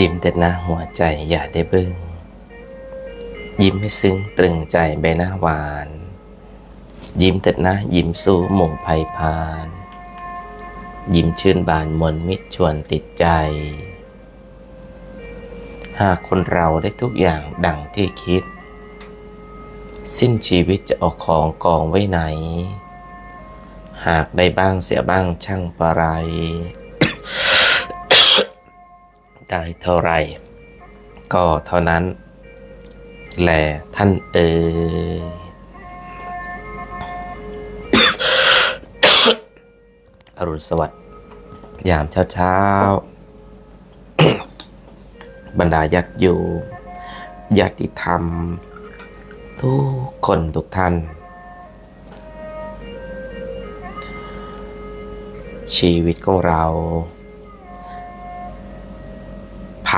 ยิ้มแต่หน้าหัวใจอย่าได้เบิ้ง ยิ้มให้ซึ้งตรึงใจใบหน้าหวาน ยิ้มแต่หน้ายิ้มสู้หมู่ภัยพาน ยิ้มชื่นบานมนมิตรชวนติดใจ หากคนเราได้ทุกอย่างดังที่คิด สิ้นชีวิตจะเอาของกองไว้ไหน หากได้บ้างเสียบ้างช่างปะไร ได้เท่าไหรก็เท่านั้น แลท่านเอ๋ยอรุณสวัสดิ์ยามเช้าเช้าบรรดาญาติโยมญาติธรรม ทุกคนทุกท่าน ชีวิตของเรา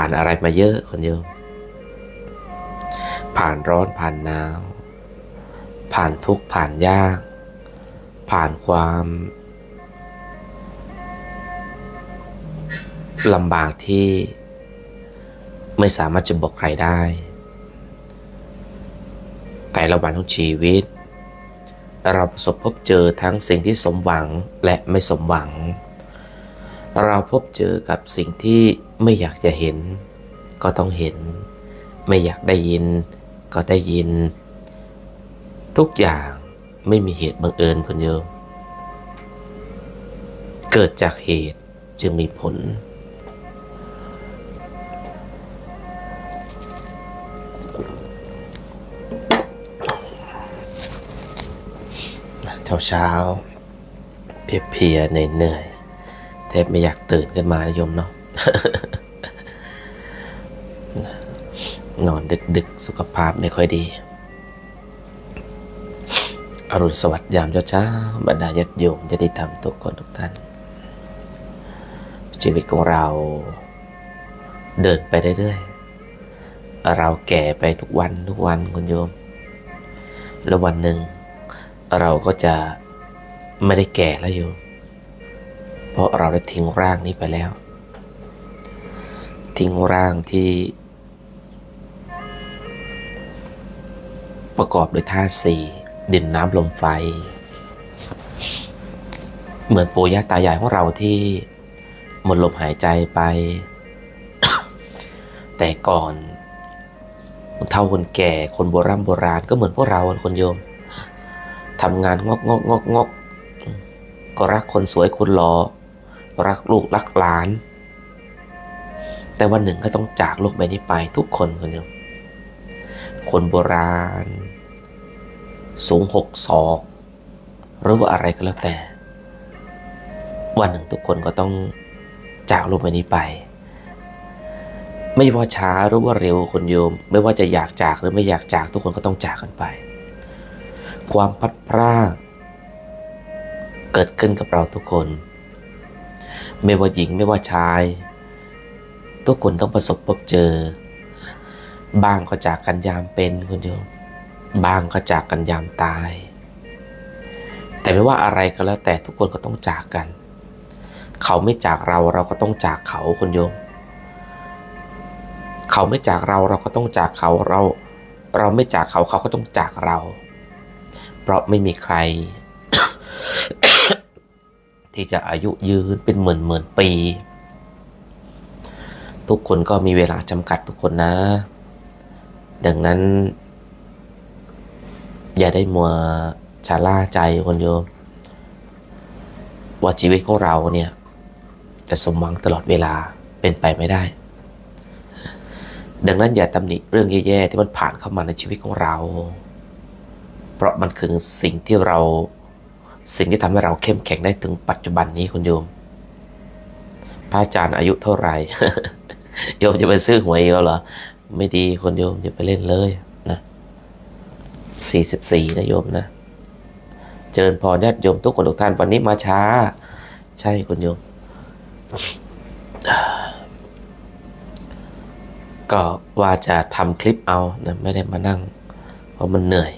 านอะไรมาเยอะคนโยม ผ่านร้อนผ่านหนาว ผ่านทุกข์ผ่านยาก ผ่านความลำบากที่ไม่สามารถจะบอกใครได้ แต่ละวันของชีวิต เราประสบพบเจอทั้งสิ่งที่สมหวังและไม่สมหวัง เราพบเจอกับสิ่งที่ไม่อยากจะเห็น ก็ต้องเห็น ไม่อยากได้ยิน ก็ได้ยิน ทุกอย่างไม่มีเหตุบังเอิญคุณโยมเกิดจากเหตุจึงมีผล เช้าเช้าๆเพียเหนื่อย แทบไม่อยากตื่นขึ้นมานะโยมเนาะนอนดึกๆ สุขภาพไม่ค่อยดี อรุณสวัสดิ์ยามเช้าบรรดาญาติโยมญาติธรรมทุกคนทุกท่าน ชีวิตของเราเดินไปเรื่อยๆ เราแก่ไปทุกวันทุกวันคุณโยม แล้ววันหนึ่ง เราก็จะไม่ได้แก่แล้วโยม ราะเราได้ทิ้งร่างนี้ไปแล้ว ทิ้งร่างที่ ประกอบด้วยธาตุสี่ดินน้ำลมไฟ เหมือนปู่ย่าตายายของเราที่หมดลมหายใจไป แต่ก่อนเฒ่าคนแก่คนโบราณโบราณก็เหมือนพวกเราคนโยมทำงานงอกงอกงอกงอกก็รักคนสวยคนหลอ่อ รักลูกรักหลาน แต่วันหนึ่งก็ต้องจากโลกใบนี้ไปทุกคนคนโยมคนโบราณ สูงหกศอก หรือว่าอะไรก็แล้วแต่ วันหนึ่งทุกคนก็ต้องจากโลกใบนี้ไป ไม่ว่าช้าหรือว่าเร็วคนโยม ไม่ว่าจะอยากจากหรือไม่อยากจากทุกคนก็ต้องจากกันไป ความพัดพรากเกิดขึ้นกับเราทุกคน ไม่ว่าหญิงไม่ว่าชาย ทุกคนต้องประสบพบเจอ บ้างก็จากกันยามเป็นคุณโยมบ้างก็จากกันยามตาย แต่ไม่ว่าอะไรก็แล้วแต่ทุกคนก็ต้องจากกัน เขาไม่จากเราเราก็ต้องจากเขาคุณโยม เขาไม่จากเราเราก็ต้องจากเขาเรา เราไม่จากเขาเขาก็ต้องจากเรา เพราะไม่มีใคร ที่จะอายุยืนเป็นหมื่นหมื่นปี ทุกคนก็มีเวลาจำกัดทุกคนนะ ดังนั้น อย่าได้มัวชาล่าใจคนโยมว่าชีวิตของเราเนี่ยจะสมหวังตลอดเวลาเป็นไปไม่ได้ ดังนั้นอย่าตำหนิเรื่องแย่ๆที่มันผ่านเข้ามาในชีวิตของเรา เพราะมันคือสิ่งที่เรา สิ่งที่ทำให้เราเข้มแข็งได้ถึงปัจจุบันนี้คุณโยม พระอาจารย์อายุเท่าไหร่ โยมจะไปซื้อหวยอีกแล้วเหรอ ไม่ดีคนโยมอย่าไปเล่นเลยนะสี่สิบสี่นะโยมนะ เจริญพรญาติโยมทุกคนทุกท่านวันนี้มาช้า ใช่คุณโยม ก็ว่าจะทำคลิปเอานะไม่ได้มานั่ง เพราะมันเหนื่อย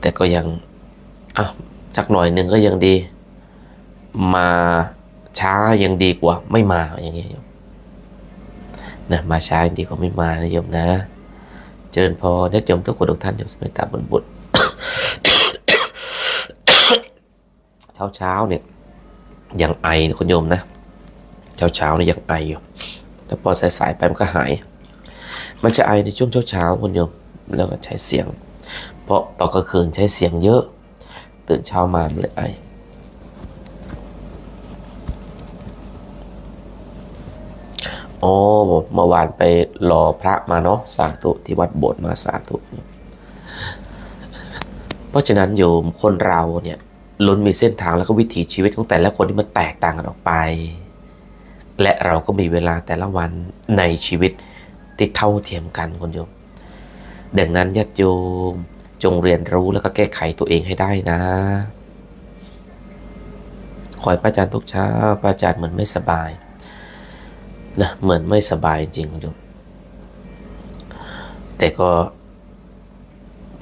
แต่ก็ยังอะ สักหน่อยหนึ่งก็ยังดี มาช้ายังดีกว่า ไม่มาอย่างเงี้ยโยมนะมาช้าย่างดีก็ไม่มานะโยมนะ เจริญพรญาติโยมทุกคนทุกท่านโยมสมัยตาบุญบุตรเช้าเช้าเนี่ยยังไอคุณโยมนะ เช้าเช้าเนี่ยยังไออยู่แต่พอสายๆไปมันก็หาย มันจะไอในช่วงเช้าเช้าคุณโยมแล้วก็ใช้เสียง เพราะตอนกลางคืนใช้เสียงเยอะ ตื่นเช้ามามันเลยไอโอ้เมื่อวานไปรอพระมาเนาะสาธุที่วัดโบสถ์มาสาธุเพราะฉะนั้นโยมคนเราเนี่ยล้นมีเส้นทางแล้วก็วิถีชีวิตของแต่ละคนที่มันแตกต่างกันออกไป และเราก็มีเวลาแต่ละวันในชีวิตที่เท่าเทียมกันคุณโยม ดังนั้นญาติโยม จงเรียนรู้แล้วก็แก้ไขตัวเองให้ได้นะ คอยพระอาจารย์ทุกเช้าพระอาจารย์เหมือนไม่สบายนะเหมือนไม่สบายจริงคุณโยมแต่ก็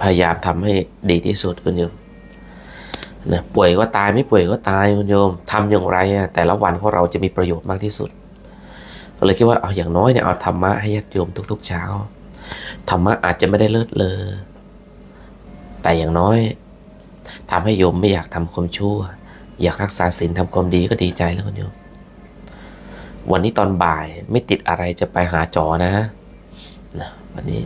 พยายามทำให้ดีที่สุดคุณโยมนะป่วยก็ตายไม่ป่วยก็ตายคุณโยมทำอย่างไรอะแต่ละวันของเราจะมีประโยชน์มากที่สุดก็เลยคิดว่าเอาอย่างน้อยเนี่ยเอาธรรมะให้ญาติโยมทุก ๆ เช้าธรรมะอาจจะไม่ได้เลิศเลอ แต่อย่างน้อยทำให้โยมไม่อยากทำความชั่ว อยากรักษาศีลทำความดีก็ดีใจแล้วคุณโยม วันนี้ตอนบ่ายไม่ติดอะไรจะไปหาจอนะนะวันนี้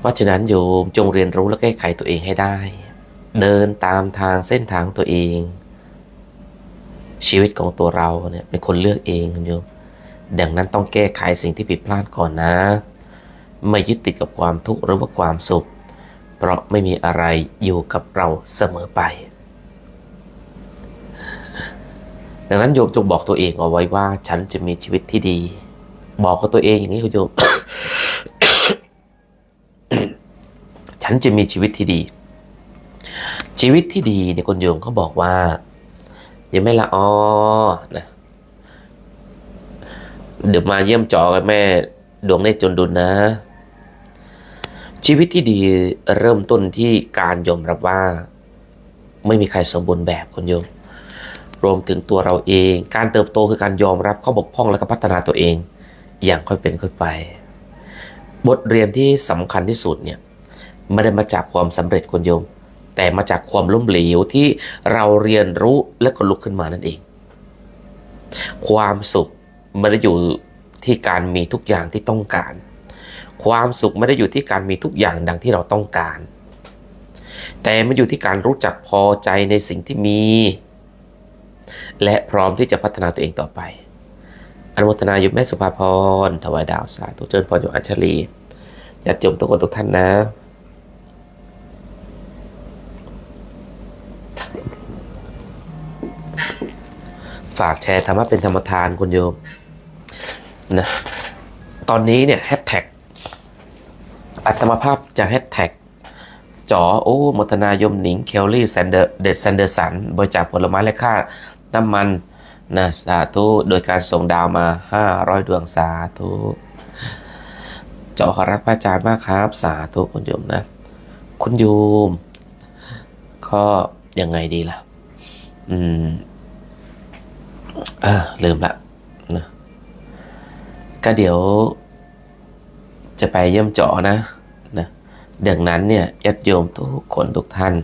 เพราะฉะนั้นโยมจงเรียนรู้และแก้ไขตัวเองให้ได้ เดินตามทางเส้นทางของตัวเอง ชีวิตของตัวเราเนี่ยเป็นคนเลือกเองคุณโยมดังนั้นต้องแก้ไขสิ่งที่ผิดพลาดก่อนนะ ไม่ยึดติดกับความทุกข์หรือว่าความสุข เพราะไม่มีอะไรอยู่กับเราเสมอไป ดังนั้นโยมจงบอกตัวเองเอาไว้ว่า ฉันจะมีชีวิตที่ดี บอกกับตัวเองอย่างนี้คุณโยม ฉันจะมีชีวิตที่ดี ชีวิตที่ดีเนี่ยคุณโยมเขาบอกว่ายังไม่ละออนะเดี๋ยวมาเยี่ยมจอกับแม่ดวงเนตรจนดุลนะ ชีวิตที่ดีเริ่มต้นที่การยอมรับว่า ไม่มีใครสมบูรณ์แบบคุณโยม รวมถึงตัวเราเอง การเติบโตคือการยอมรับข้อบกพร่องและก็พัฒนาตัวเอง อย่างค่อยเป็นค่อยไป บทเรียนที่สำคัญที่สุดเนี่ยไม่ได้มาจากความสำเร็จคุณโยม แต่มาจากความล้มเหลวที่เราเรียนรู้และก็ลุกขึ้นมานั่นเอง ความสุขไม่ได้อยู่ที่การมีทุกอย่างที่ต้องการ ความสุขไม่ได้อยู่ที่การมีทุกอย่างดังที่เราต้องการ แต่มันอยู่ที่การรู้จักพอใจในสิ่งที่มี และพร้อมที่จะพัฒนาตัวเองต่อไปอนุโมทนาอยู่แม่สุภาพรถวายดาวสาธุเจริญพรอยู่อัญชลีญาติโยมทุกคนทุกท่านนะฝากแชร์ธรรมะเป็นธรรมทานคุณโยมนะตอนนี้เนี่ยแฮชแท็ก อัตมาภาพจะแฮชแท็กจ๋อโอ้มทนายมหนิงเคลลี่แซนเดอร์เดดแซนเดอร์สันบริจาคผลไม้และค่าน้ำมันนะสาธุโดยการส่งดาวมา 500 ดวงสาธุจ๋อขอรับพระอาจารย์มากครับ สาธุคุณโยมนะ คุณโยมก็ยังไงดีล่ะ อืมอ่าลืมละนะก็เดี๋ยว จะไปเยี่ยมเจาะนะนะดังนั้นเนี่ยญาติโยมทุกคนทุกท่าน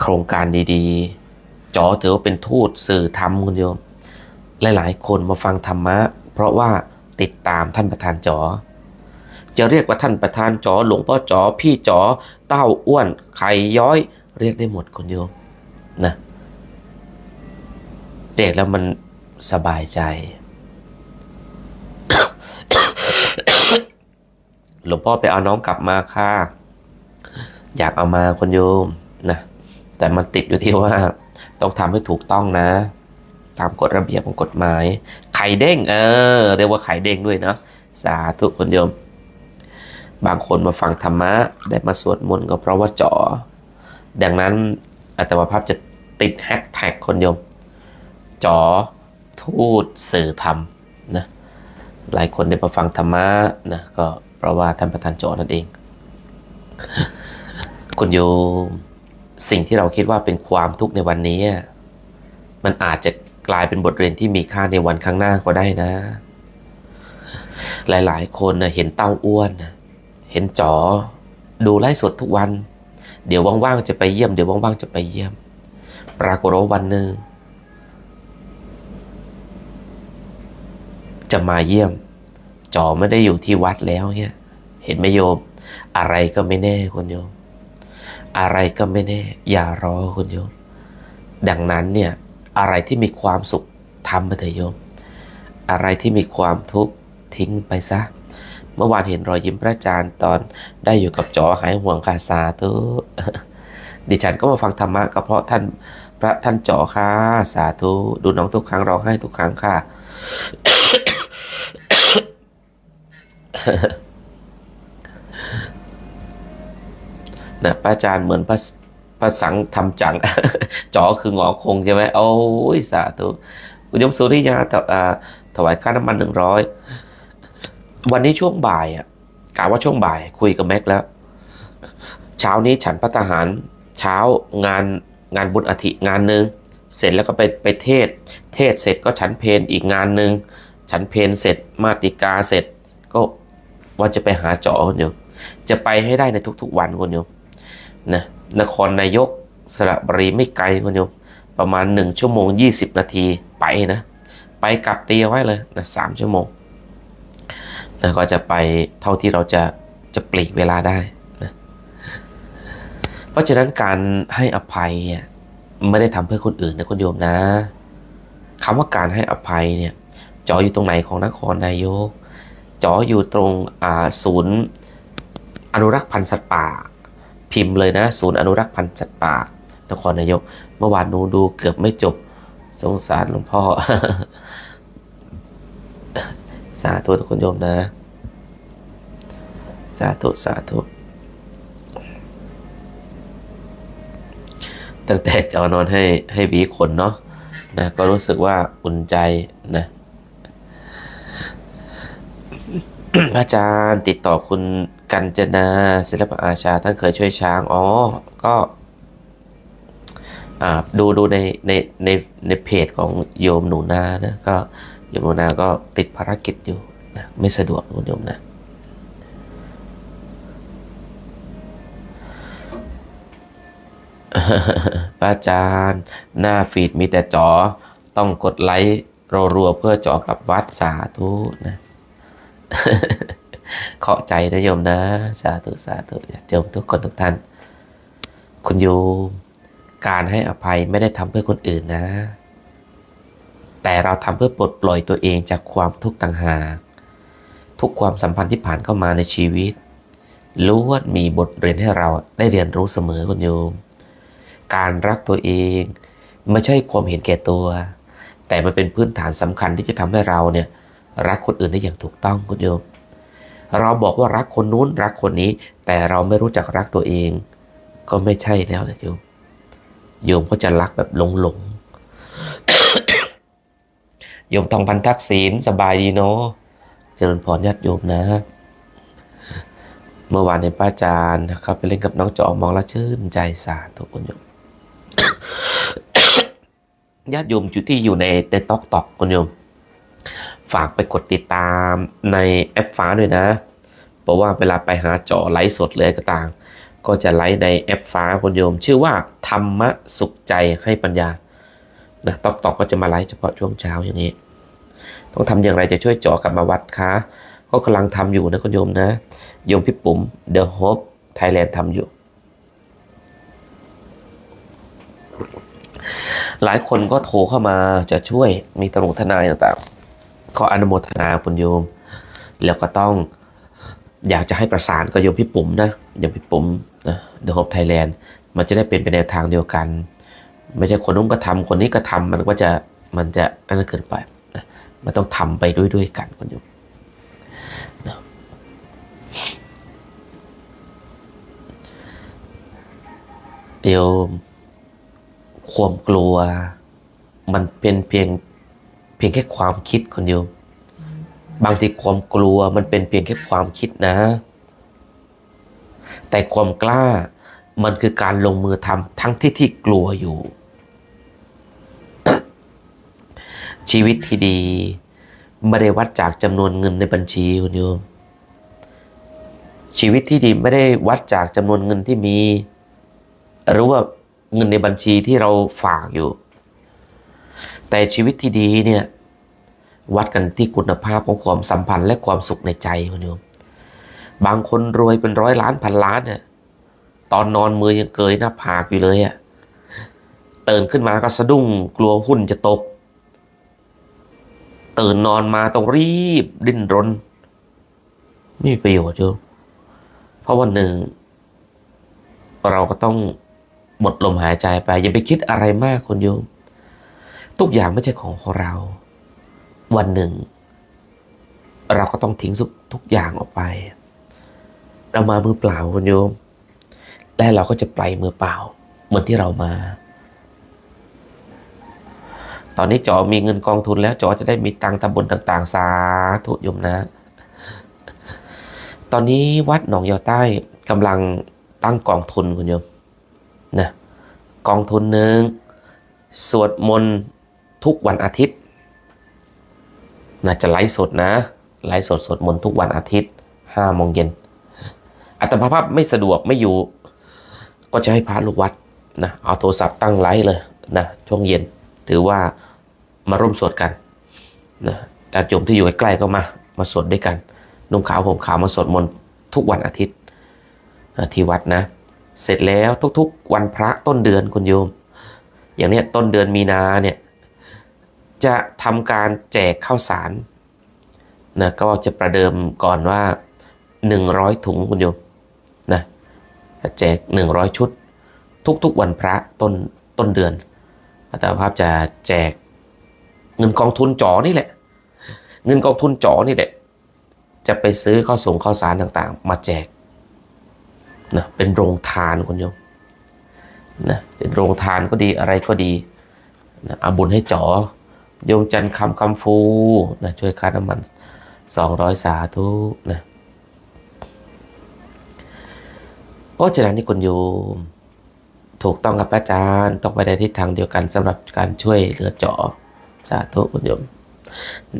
โครงการดีๆจอถือว่าเป็นทูตสื่อธรรมคุณโยม หลายๆ คนมาฟังธรรมะ เพราะว่าติดตามท่านประธานจอจะเรียกว่าท่านประธานจอหลวงพ่อจอพี่จอเต้าอ้วนไข่ย้อย เรียกได้หมดคุณโยมนะเด็กแล้วมันสบายใจ หลวงพ่อไปเอาน้องกลับมาค่ะ อยากเอามาคนโยมนะแต่มันติดอยู่ที่ว่า ต้องทำให้ถูกต้องนะ ตามกฎระเบียบของกฎหมาย ไข่เด้ง เออ เรียกว่าไข่เด้งด้วยเนาะสาธุคนโยม บางคนมาฟังธรรมะ ได้มาสวดมนต์ก็เพราะว่าจอดังนั้นอาตมาภาพจะติดแฮชแท็กคนโยมจอทูตสื่อธรรมนะหลายคนได้มาฟังธรรมะนะก็ เพราะว่าท่านประธานจนั่นเอง คุณโยมสิ่งที่เราคิดว่าเป็นความทุกข์ในวันนี้ มันอาจจะกลายเป็นบทเรียนที่มีค่าในวันข้างหน้าก็ได้นะ หลายๆ คนเห็นเต้าอ้วน เห็นจอ ดูไล่สดทุกวัน เดี๋ยวว่างๆจะไปเยี่ยม เดี๋ยวว่างๆจะไปเยี่ยม ปรากฏว่าวันหนึ่งจะมาเยี่ยม จ๋อไม่ได้อยู่ที่วัดแล้วเนี่ยเห็นไหมโยม อะไรก็ไม่แน่คุณโยม อะไรก็ไม่แน่ อย่ารอคุณโยม ดังนั้นเนี่ยอะไรที่มีความสุขทำไปเถอะโยม อะไรที่มีความทุกข์ทิ้งไปซะ เมื่อวานเห็นรอยยิ้มพระอาจารย์ตอนได้อยู่กับจอหายห่วงคาสาธุดิฉันก็มาฟังธรรมะก็เพราะท่านพระท่านจอค่ะ สาธุ ดูน้องทุกครั้งร้องไห้ทุกครั้งค่ะ นะพระอาจารย์เหมือนพระพระสังทำจังจอคือหงอคงใช่ไหมโอ้ยสาธุคุณยมสุริยาถวายค่าน้ำมันหนึ่งร้อยวันนี้ช่วงบ่ายอะกะว่าช่วงบ่ายคุยกับแม็กแล้ว เช้านี้ฉันพัตหารเช้างานงานบุญอาทิงานหนึ่งเสร็จแล้วก็ไปไปเทศ เทศเสร็จก็ฉันเพนอีกงานหนึ่งฉันเพนเสร็จมาติกาเสร็จก็ ว่าจะไปหาเจอคนโยมจะไปให้ได้ในทุกๆวันคนโยมนะนครนายกสระบุรีไม่ไกลคนโยมประมาณหนึ่งชั่วโมงยี่สิบนาทีไปนะไปกลับเตีเอาไว้เลยนะสามชั่วโมงนะก็จะไปเท่าที่เราจะจะปลีกเวลาได้นะเพราะฉะนั้นการให้อภัยเนี่ยไม่ได้ทำเพื่อคนอื่นนะคุณโยมนะคำว่าการให้อภัยเนี่ยจออยู่ตรงไหนของนครนายก จออยู่ตรงศูนย์อนุรักษ์พันธุ์สัตว์ป่า พิมพ์เลยนะ ศูนย์อนุรักษ์พันธุ์สัตว์ป่านครนายก เมื่อวานหนูดูเกือบไม่จบสงสารหลวงพ่อ สาธุทุกคนโยมนะ สาธุสาธุตั้งแต่จอนอนให้ให้หวีขนเนาะนะก็รู้สึกว่าอุ่นใจนะ อาจารย์ติดต่อคุณกัญจนาศิลปอาชาท่านเคยช่วยช้าง อ๋อ ก็ดูดูในในในในเพจของโยมหนูนานะก็โยมหนูนาก็ติดภารกิจอยู่นะไม่สะดวกคุณโยมนะพระอาจารย์หน้าฟีดมีแต่จอต้องกดไลค์รัวๆเพื่อจอกลับวัดสาธุนะ เข้าใจนะโยมนะ สาธุสาธุอยากโยมทุกคนทุกท่าน คุณโยม การให้อภัยไม่ได้ทำเพื่อคนอื่นนะ แต่เราทำเพื่อปลดปล่อยตัวเองจากความทุกข์ต่างหากทุกความสัมพันธ์ที่ผ่านเข้ามาในชีวิตล้วนมีบทเรียนให้เราได้เรียนรู้เสมอคุณโยม การรักตัวเองไม่ใช่ความเห็นแก่ตัว แต่มันเป็นพื้นฐานสำคัญที่จะทำให้เราเนี่ย รักคนอื่นได้อย่างถูกต้องคุณโยม เราบอกว่ารักคนนู้นรักคนนี้ แต่เราไม่รู้จักรักตัวเอง ก็ไม่ใช่แล้วนะโยม โยมก็จะรักแบบหลงหลงโยมทองพันทักษิณสบายดีเนาะเจริญพรญาติโยมนะ เมื่อวานในป้าจารย์นะครับไปเล่นกับน้องจอมองแล้วชื่นใจสาธุคุณโยมญาติโยมอยู่ที่อยู่ในในต็อกตอกคุณโยม ฝากไปกดติดตามในแอปฟ้าด้วยนะ เพราะว่าเวลาไปหาจอไลฟ์สดเลยก็ต่าง ก็จะไลฟ์ในแอปฟ้าคุณโยม ชื่อว่าธรรมะสุขใจให้ปัญญานะตอกตอกก็จะมาไลฟ์เฉพาะช่วงเช้าอย่างนี้ ต้องทำอย่างไรจะช่วยจอกลับมาวัดคะก็กำลังทำอยู่นะคุณโยมนะโยมพี่ปุ๋ม The Hope Thailand ทำอยู่ หลายคนก็โทรเข้ามาจะช่วยมีตำรวจทนายต่างๆ ขออนุโมทนาคุณโยม แล้วก็ต้องอยากจะให้ประสานกับโยมพี่ปุ๋มนะโยมพี่ปุ๋มนะ The Hope Thailand มันจะได้เป็นไปในทางเดียวกัน ไม่ใช่คนนู้นก็ทำคนนี้ก็ทำมันก็จะมันจะอันนั้นเกินไปนะมันต้องทำไปด้วยด้วยกันคุณโยมโยมความกลัว มันเป็นเพียง เพียงแค่ความคิดคนโยมบางทีความกลัวมันเป็นเพียงแค่ความคิดนะ แต่ความกล้ามันคือการลงมือทำทั้งที่ที่กลัวอยู่ ชีวิตที่ดีไม่ได้วัดจากจำนวนเงินในบัญชีคุณโยมชีวิตที่ดีไม่ได้วัดจากจำนวนเงินที่มี หรือว่าเงินในบัญชีที่เราฝากอยู่ แต่ชีวิตที่ดีเนี่ยวัดกันที่คุณภาพของความสัมพันธ์และความสุขในใจคุณโยมบางคนรวยเป็นร้อยล้านพันล้านเนี่ยตอนนอนมือยังเกยหน้าผากอยู่เลยอะ่ะตื่นขึ้นมาก็สะดุ้งกลัวหุ้นจะตก ตื่นนอนมาต้องรีบดิ้นรนไม่มีประโยชน์โยมเพราะวันหนึ่ง เราก็ต้องหมดลมหายใจไป อย่าไปคิดอะไรมากคนโยม ทุกอย่างไม่ใช่ของของเรา วันหนึ่ง เราก็ต้องทิ้งทุกอย่างออกไป เรามามือเปล่าคุณโยม และเราก็จะไปมือเปล่า เหมือนที่เรามา ตอนนี้จอมีเงินกองทุนแล้วจอจะได้มีตังค์ทำบุญต่าง ๆ สาธุโยมนะ ตอนนี้วัดหนองยอใต้กำลังตั้งกองทุนคุณโยมนะกองทุนหนึ่งสวดมนต์ ทุกวันอาทิตย์นะจะไลฟ์สดนะ ไลฟ์สดสดมนทุกวันอาทิตย์ห้าโมงเย็นอัตมาภาพไม่สะดวกไม่อยู่ ก็จะให้พระลูกวัดนะเอาโทรศัพท์ตั้งไลฟ์เลยนะช่วงเย็น ถือว่ามาร่วมสวดกันนะญาติโยมที่อยู่ใกล้ๆก็มา มาสวดด้วยกันนุ่งขาวห่มขาวมาสวดมนต์ทุกวันอาทิตย์ที่วัดนะ เสร็จแล้วทุกๆ วันพระต้นเดือนคุณโยม อย่างเนี้ยต้นเดือนมีนาเนี่ย จะทำการแจกข้าวสารนะก็จะประเดิมก่อนว่า 100 ถุงคุณโยมนะแจก 100 ชุด ทุกๆวันพระต้นต้นเดือนอาตมาภาพจะแจกเงินกองทุนจ่อนี่แหละ เงินกองทุนจ่อนี่แหละ จะไปซื้อข้าวส่งข้าวสารต่างๆ มาแจกนะเป็นโรงทานคุณโยมนะเป็นโรงทานก็ดีอะไรก็ดีนะเอาบุญให้จ่อ โยมจันคำคำฟูนะช่วยค่าน้ำมันสองร้อยสาธุนะเพราะฉะนั้นนี่คุณโยม ถูกต้องครับอาจารย์ ต้องไปในทิศทางเดียวกันสำหรับการช่วยเหลือจ่อสาธุคุณโยม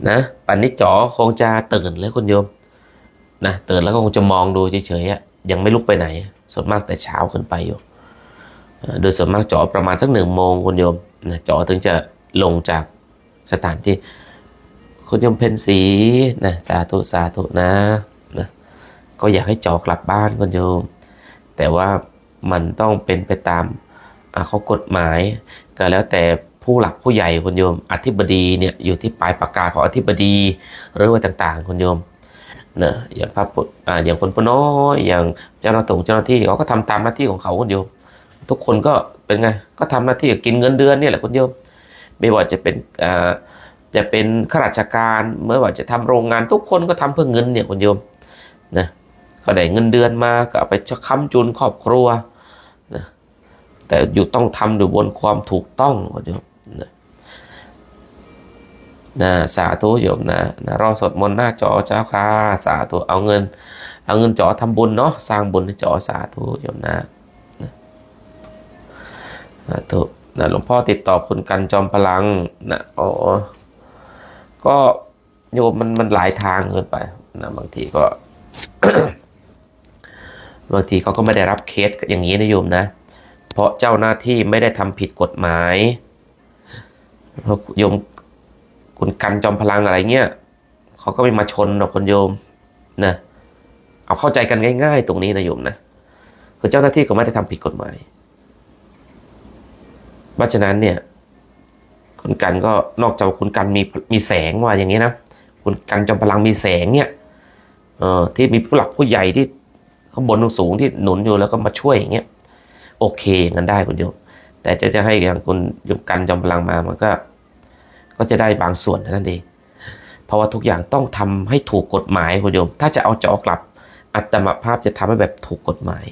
นะปันนี้จ่อคงจะตื่นแล้วคุณโยม นะตื่นแล้วก็คงจะมองดูเฉยๆอะยังไม่ลุกไปไหน ส่วนมากแต่เช้าขึ้นไปอยู่โดยส่วนมากจ่อประมาณสักหนึ่งโมงคุณโยมนะจ่อถึงจะลงจาก สถานที่ คุณโยมเพนสีนะสาธุสาธุนะนะก็อยากให้จอกลับบ้านคุณโยม แต่ว่ามันต้องเป็นไปตามอ่ากฎหมาย ก็แล้วแต่ผู้หลักผู้ใหญ่คุณโยม อธิบดีเนี่ยอยู่ที่ปลายปากกาของอธิบดีหรือว่าต่างๆคุณโยมนะอย่างพระปุอ่าอย่างคนปน้อยอย่างเจ้าหน้าที่เจ้าหน้าที่เขาก็ทำตามหน้าที่ของเขาคุณโยมทุกคนก็เป็นไง ก็ทำหน้าที่กินเงินเดือนเนี่ยแหละคุณโยม ไม่ว่าจะเป็นจะเป็นข้าราชการไม่ว่าจะทำโรงงานทุกคนก็ทำเพื่อเงินเนี่ยคุณโยมนะก็ได้เงินเดือนมาก็เอาไปค้ำจุนครอบครัวนะแต่อยู่ต้องทำอยู่บนความถูกต้องคุณโยมนะนะสาธุโยมนะนะรอสดมนหน้าจอเจ้าค่ะสาธุเอาเงิน เอาเงินจอทำบุญเนาะสร้างบุญให้จอสาธุโยมนะนะสาธุ นะหลวงพ่อติดต่อคุณกันจอมพลังนะอ๋อก็โยมมันมันหลายทางเกินไปนะบางทีก็ บางทีเขาก็ไม่ได้รับเคสอย่างนี้นะโยมนะ เพราะเจ้าหน้าที่ไม่ได้ทำผิดกฎหมายเพราะโยมคุณกันจอมพลังอะไรเงี้ยเขาก็ไม่มาชนหรอกคนโยมนะเอาเข้าใจกันง่าย ๆ ตรงนี้นะโยมนะคือเจ้าหน้าที่ก็ไม่ได้ทำผิดกฎหมาย เพราะฉะนั้นเนี่ยคุณกันก็นอกจากคุณกันมีมีแสงว่าอย่างนี้นะคุณกันจอมพลังมีแสงเนี่ยเออที่มีผู้หลักผู้ใหญ่ที่ข้างบนสูงที่หนุนอยู่แล้วก็มาช่วยอย่างเงี้ยโอเคงั้นได้คุณโยมแต่จะจะให้อย่างคุณยมกันจอมพลังมามันก็ ก็จะได้บางส่วนนั้นเองเพราะว่าทุกอย่างต้องทำให้ถูกกฎหมายคุณโยม ถ้าจะเอาจอกลับอัตมภาพจะทำให้แบบถูกกฎหมาย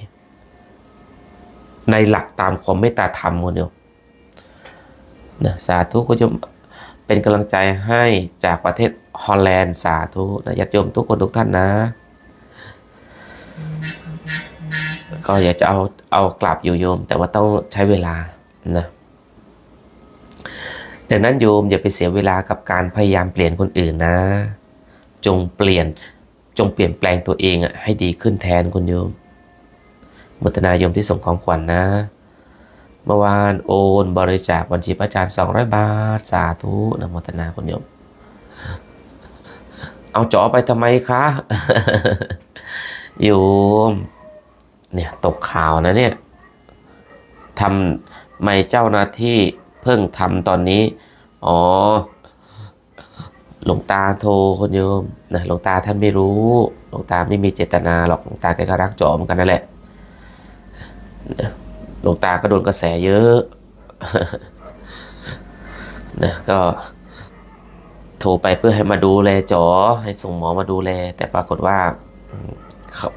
ในหลักตามความเมตตาธรรมคุณโยม นะสาธุคุณโยมเป็นกำลังใจให้จากประเทศฮอลแลนด์สาธุนะญาติโยมทุกคนทุกท่านนะ ก็อยากจะเอาเอากลับอยู่โยม แต่ว่าต้องใช้เวลานะดังนั้นโยมอย่าไปเสียเวลากับการพยายามเปลี่ยนคนอื่นนะ จงเปลี่ยนจงเปลี่ยนแปลงตัวเองอะให้ดีขึ้นแทนคุณโยมมุตนายมที่ส่งของขวัญนนะ เมื่อวานโอนบริจาคบัญชีพระอาจารย์สองร้อยบาท สาธุนะโมทนาคุณโยม เอาจอไปทำไมคะโยม เนี่ยตกข่าวนะเนี่ยทำไม่เจ้าหน้าที่เพิ่งทำตอนนี้ อ๋อ หลวงตาโทรคนโยมนะหลวงตาท่านไม่รู้ หลวงตาไม่มีเจตนาหรอกหลวงตาแกก็รักจอเหมือนกันนั่นแหละ หลวงตาก็โดนกระแสเยอะนะก็โทรไปเพื่อให้มาดูแลจอ ให้ส่งหมอมาดูแล แต่ปรากฏว่า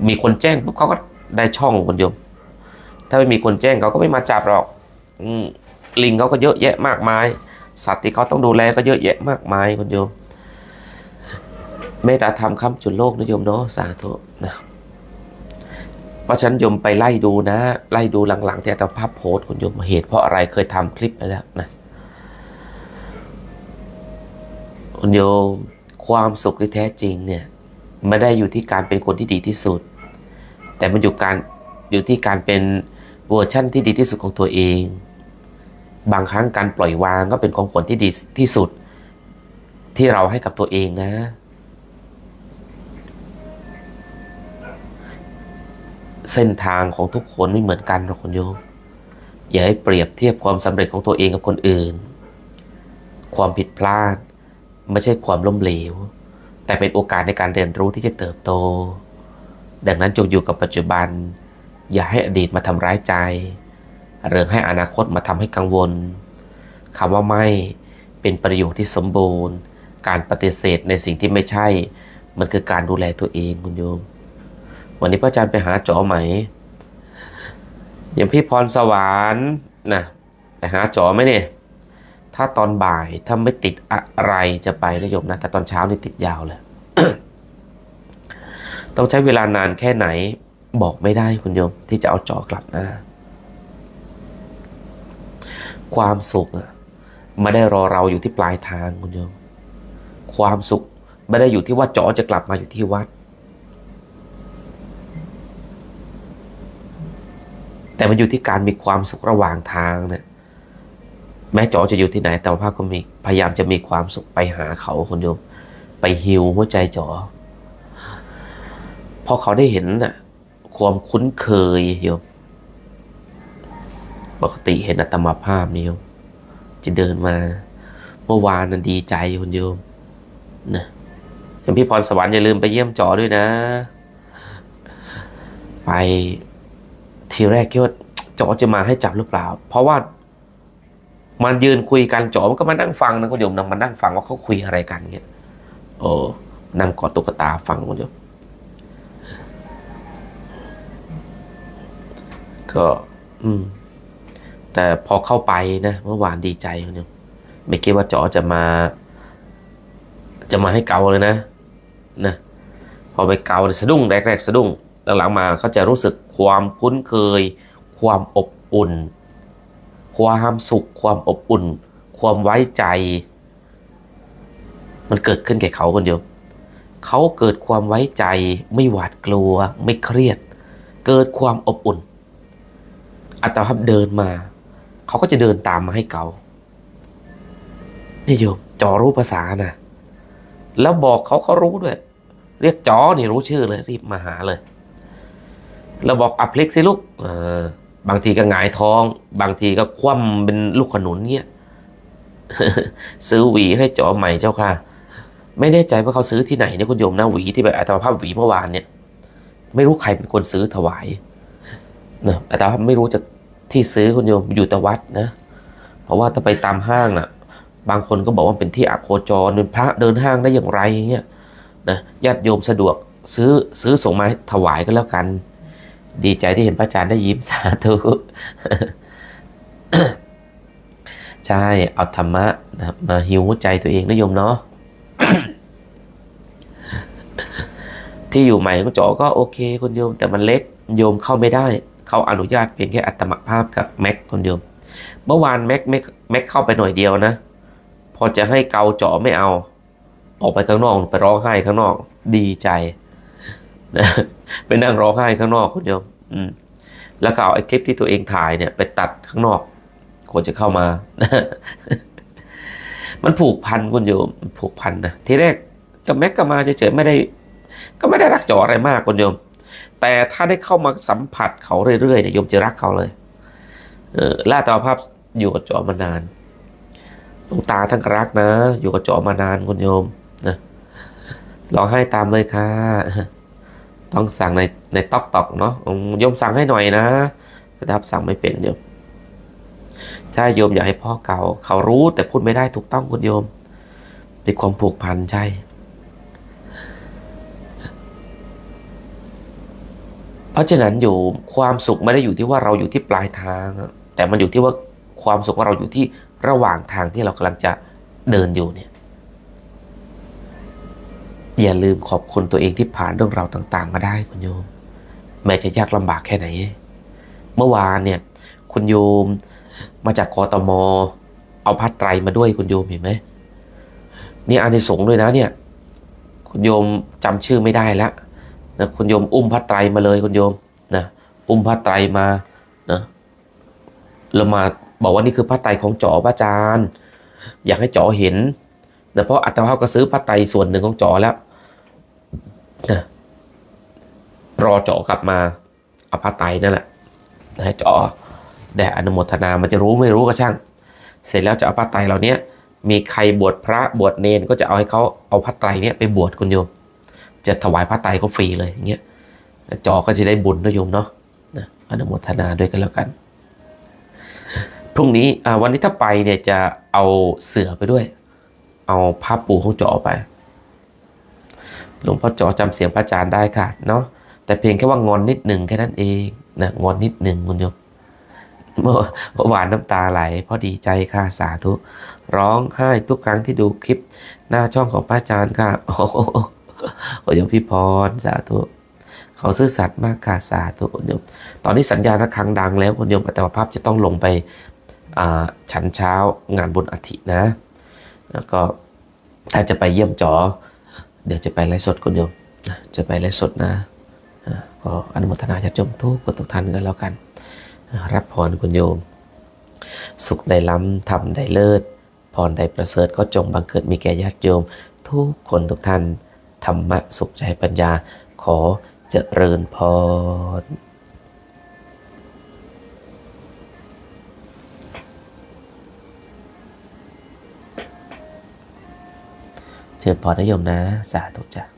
มีคนแจ้งปุ๊บเขาก็ได้ช่องคนโยม ถ้าไม่มีคนแจ้งเขาก็ไม่มาจับหรอกลิงเขาก็เยอะแยะมากมาย สัตว์ที่เขาต้องดูแลก็เยอะแยะมากมายคุณโยมเมตตาธรรมคำจุดโลกนะโยมเนาะสาธุนะ เพราะฉันยมไปไล่ดูนะ ไล่ดูหลังๆที่อาตมาภาพโพสคุณโยมเหตุเพราะอะไรเคยทำคลิปไปแล้วนะคุณโยมความสุขที่แท้จริงเนี่ยไม่ได้อยู่ที่การเป็นคนที่ดีที่สุด แต่มันอยู่การอยู่ที่การเป็นเวอร์ชั่นที่ดีที่สุดของตัวเอง บางครั้งการปล่อยวางก็เป็นของขวัญที่ดีที่สุด ที่เราให้กับตัวเองนะ เส้นทางของทุกคนไม่เหมือนกันหรอกคุณโยม อย่าให้เปรียบเทียบความสำเร็จของตัวเองกับคนอื่น ความผิดพลาดไม่ใช่ความล้มเหลว แต่เป็นโอกาสในการเรียนรู้ที่จะเติบโต ดังนั้นจงอยู่กับปัจจุบัน อย่าให้อดีตมาทำร้ายใจ หรือให้อนาคตมาทำให้กังวลคำว่าไม่เป็นประโยชน์ที่สมบูรณ์ การปฏิเสธในสิ่งที่ไม่ใช่ มันคือการดูแลตัวเองคุณโยม วันนี้พระอาจารย์ไปหาจอไหม อย่างพี่พรสวรรค์นะไปหาจอไหมเนี่ย ถ้าตอนบ่ายถ้าไม่ติดอะไรจะไปนะโยมนะ แต่ตอนเช้านี่ติดยาวเลย ต้องใช้เวลานานแค่ไหน บอกไม่ได้คุณโยม ที่จะเอาจอกลับนะความสุขอะไม่ได้รอเราอยู่ที่ปลายทางคุณโยม ความสุขไม่ได้อยู่ที่ว่าจอจะกลับมาอยู่ที่วัด แต่มันอยู่ที่การมีความสุขระหว่างทางเนี่ยแม้จอจะอยู่ที่ไหนแต่ว่าก็มีพยายามจะมีความสุขไปหาเขาคนโยมไปฮิวหัวใจจอพอเขาได้เห็นน่ะความคุ้นเคยโยมปกติเห็นอัตมาภาพนี่โยมจะเดินมา เมื่อวานนั้นดีใจคุณโยมนะเห็นพี่พรสวรรค์อย่าลืมไปเยี่ยมจอด้วยนะ ไป ทีแรกคิดว่าจอจะมาให้จับหรือเปล่า เพราะว่ามันยืนคุยกันจอมันก็มานั่งฟังนะคุณโยมนะมันนั่งฟังว่าเขาคุยอะไรกันเงี้ยโอ้นั่งกอดตุ๊กตาฟังคุณโยมก็ อืม แต่พอเข้าไปนะเมื่อวานดีใจคุณโยมไม่คิดว่าจอจะมา จะมาให้เกาเลยนะนะพอไปเกาเนี่ยสะดุ้งแรกๆสะดุ้ง หลังๆมาเขาจะรู้สึกความคุ้นเคย ความอบอุ่น ความสุข ความอบอุ่น ความไว้ใจ มันเกิดขึ้นแก่เขาคนเดียว เขาเกิดความไว้ใจ ไม่หวาดกลัว ไม่เครียด เกิดความอบอุ่น อัตภาพเดินมา เขาก็จะเดินตามมาให้เกานี่โยมจอรู้ภาษานะแล้วบอกเขาเขารู้ด้วย เรียกจอนี่รู้ชื่อเลย รีบมาหาเลย เราบอกอัพลิกสิลูกบางทีก็หงายท้อง บางทีก็คว่ำเป็นลูกขนุนเงี้ยซื้อหวีให้จอใหม่เจ้าค่ะ ไม่แน่ใจว่าเขาซื้อที่ไหนเนี่ยคุณโยมนะหวีที่แบบอัตมาภาพหวีเมื่อวานเนี่ย ไม่รู้ใครเป็นคนซื้อถวายนะอัตมาภาพไม่รู้จะที่ซื้อคุณโยมอยู่แต่วัดนะ เพราะว่าถ้าไปตามห้างน่ะ บางคนก็บอกว่าเป็นที่อโคจรเป็นพระเดินห้างได้อย่างไรเงี้ยนะญาติโยมสะดวกซื้อซื้อส่งมาถวายก็แล้วกัน ดีใจที่เห็นพระอาจารย์ได้ยิ้มสาธุใช่ เอาธรรมะนะครับ มาหิวใจตัวเองนะโยมเนาะที่อยู่ใหม่ของจอก็โอเคคุณโยม แต่มันเล็กโยมเข้าไม่ได้ เขาอนุญาตเพียงแค่อัตมภาพกับแม็กคุณโยม เมื่อวานแม็กแม็กแม็กเข้าไปหน่อยเดียวนะ พอจะให้เกาเจาะไม่เอา ออกไปข้างนอกไปร้องไห้ข้างนอก ดีใจนะ ไปนั่งร้องไห้ข้างนอกคุณโยมอืม แล้วก็เอาไอ้คลิปที่ตัวเองถ่ายเนี่ย ไปตัดข้างนอกควรจะเข้ามา มันผูกพันคุณโยมมันผูกพันนะทีแรกเจะแม็กก็มาเฉยๆไม่ได้ ก็ไม่ได้รักเจาะอะไรมากคุณโยม แต่ถ้าได้เข้ามาสัมผัสเขาเรื่อยๆเนี่ยโยมจะรักเขาเลย เออล่าตาภาพอยู่กับเจาะมานานหลวงตาท่านก็รักนะ อยู่กับเจาะมานานคุณโยมนะร้องไห้ตามเลยค่ะ ต้องสั่งในในต๊อกตอกเนาะโยมสั่งให้หน่อยนะนะครับสั่งไม่เป็นโยมใช่โยมอยากให้พ่อเก่า เขารู้แต่พูดไม่ได้ถูกต้องคุณโยมเป็นความผูกพันใช่เพราะฉะนั้นอยู่ความสุขไม่ได้อยู่ที่ว่าเราอยู่ที่ปลายทาง แต่มันอยู่ที่ว่าความสุขของเราอยู่ที่ระหว่างทางที่เรากำลังจะเดินอยู่เนี่ย อย่าลืมขอบคุณตัวเองที่ผ่านเรื่องราวต่าง ๆ มาได้คุณโยม แม้จะยากลำบากแค่ไหน เมื่อวานเนี่ย คุณโยมมาจากกตมเอาพัดไตรมาด้วยคุณโยมเห็นไหมนี่อานิสงส์ด้วยนะเนี่ย คุณโยมจำชื่อไม่ได้แล้วนะคุณโยมอุ้มพัดไตรมาเลยคุณโยมนะอุ้มพัดไตรมานะแล้วมาบอกว่านี่คือพัดไตรของจ๋อพระอาจารย์ อยากให้จ๋อเห็นนะเพราะอัตภาพก็ซื้อพัดไตรส่วนหนึ่งของจ๋อแล้ว นะรอเจ๋อกลับมาอาพัดไตนั่นแหละให้จ๋อได้อนุโมทนามันจะรู้ไม่รู้ก็ช่าง เสร็จแล้วจะเอาพัดไตรเหล่านี้มีใครบวชพระบวชเนนก็จะเอาให้เขาเอาพัดไตรเนี้ยไปบวชคุณโยม จะถวายพระไตรก็ฟรีเลยอย่างเงี้ยจอก็จะได้บุญนะโยมเนาะนะอนุโมทนาด้วยกันแล้วกันพรุ่งนี้วันนี้ถ้าไปเนี่ยจะเอาเสือไปด้วย เอาผ้าปูของจอไป หลวงพ่อจอจำเสียงพระอาจารย์ได้ค่ะเนาะแต่เพียงแค่ว่างอนนิดหนึ่งแค่นั้นเองนะงอนนิดหนึ่งคุณโยมเมื่อเมื่อวานน้ำตาไหลเพราะดีใจค่ะสาธุ ร้องไห้ทุกครั้งที่ดูคลิปหน้าช่องของพระอาจารย์ค่ะโอ้โหโอ้ยมพี่พรสาธุเขาซื่อสัตย์มากค่ะสาธุโยมตอนนี้สัญญาณระฆังดังแล้วคุณโยมอัตมาภาพจะต้องลงไปฉันเช้างานบุญอาทินะ แล้วก็ถ้าจะไปเยี่ยมจอ เดี๋ยวจะไปไลฟ์สดคุณโยมนะจะไปไลฟ์สดนะอ่าก็อนุโมทนาญาติโยมทุกคนทุกท่านกันแล้วกัน รับพรคุณโยม สุขได้ล้ำทำได้เลิศพรได้ประเสริฐก็จงบังเกิดมีแก่ญาติโยม ทุกคนทุกท่านธรรมะสุขใจปัญญาขอเจริญพร เชิญพรนิยมนะ สาธุจ้ะ